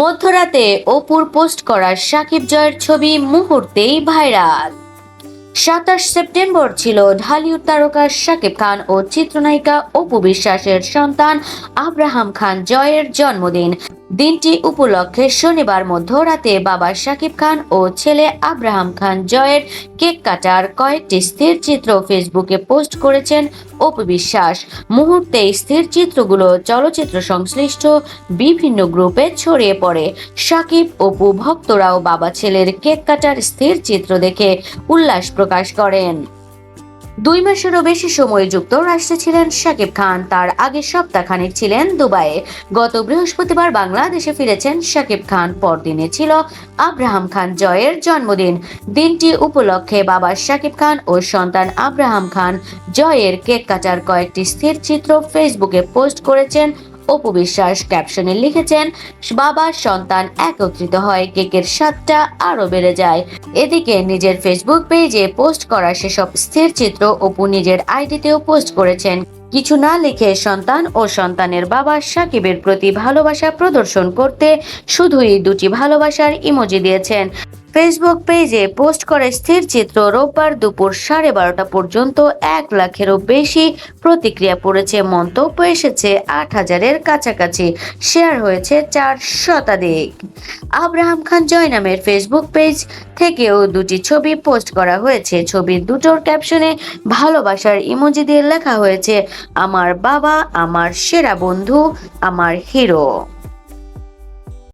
মধ্যরাতে অপুর পোস্ট করা সাকিব জয়ের ছবি মুহূর্তেই ভাইরাল। সাতাশ সেপ্টেম্বর ছিল ঢালিউড তারকা শাকিব খান ও চিত্রনায়িকা অপু বিশ্বাসের সন্তান আব্রাহাম খান জয়ের জন্মদিন। দিনটি উপলক্ষে শনিবার মধ্যরাতে বাবা শাকিব খান ও ছেলে আব্রাহাম খান জয়ের কেক কাটার কয়েকটি স্থির চিত্র ফেসবুকে পোস্ট করেছেন অপু বিশ্বাস। মুহূর্তেই স্থির চিত্রগুলো চলচ্চিত্র সংশ্লিষ্ট বিভিন্ন গ্রুপে ছড়িয়ে পড়ে। সাকিব অপু, ভক্তরাও বাবা ছেলের কেক কাটার স্থির চিত্র দেখে উল্লাস প্রকাশ করেন। দুই মাসেরও বেশি সময় যুক্তরাষ্ট্রে ছিলেন শাকিব খান। তার আগে সপ্তাহখানেক ছিলেন দুবাইয়ে। গত বৃহস্পতিবার বাংলাদেশে ফিরেছেন শাকিব খান। পরদিনে ছিল আব্রাহাম খান জয়ের জন্মদিন। দিনটি উপলক্ষে বাবা শাকিব খান ও সন্তান আব্রাহাম খান জয়ের কেক কাটার কয়েকটি স্থির চিত্র ফেসবুকে পোস্ট করেছেন অপু বিশ্বাস ক্যাপশনে লিখেছেন বাবা সন্তান একত্রিত হয়, কেকের স্বাদটা আরও বেড়ে যায়। এদিকে নিজের ফেসবুক পেজে পোস্ট করা সেসব স্থির চিত্র অপু নিজের আইডিতেও পোস্ট করেছেন। কিছু না লিখে সন্তান ও সন্তানের বাবা সাকিবের প্রতি ভালোবাসা প্রদর্শন করতে শুধুই দুটি ভালোবাসার ইমোজি দিয়েছেন। ফেসবুক পেজে পোস্ট করে স্থির চিত্র রোববার দুপুর সাড়ে বারোটা পর্যন্ত এক লাখেরও বেশি প্রতিক্রিয়া পড়েছে। মন্তব্য এসেছে আট হাজারের কাছাকাছি। শেয়ার হয়েছে চার শতাধিক। আব্রাহাম খান জয় নামের ফেসবুক পেজ থেকেও দুটি ছবি পোস্ট করা হয়েছে। ছবির দুটোর ক্যাপশনে ভালোবাসার ইমোজি দিয়ে লেখা হয়েছে, আমার বাবা, আমার সেরা বন্ধু, আমার হিরো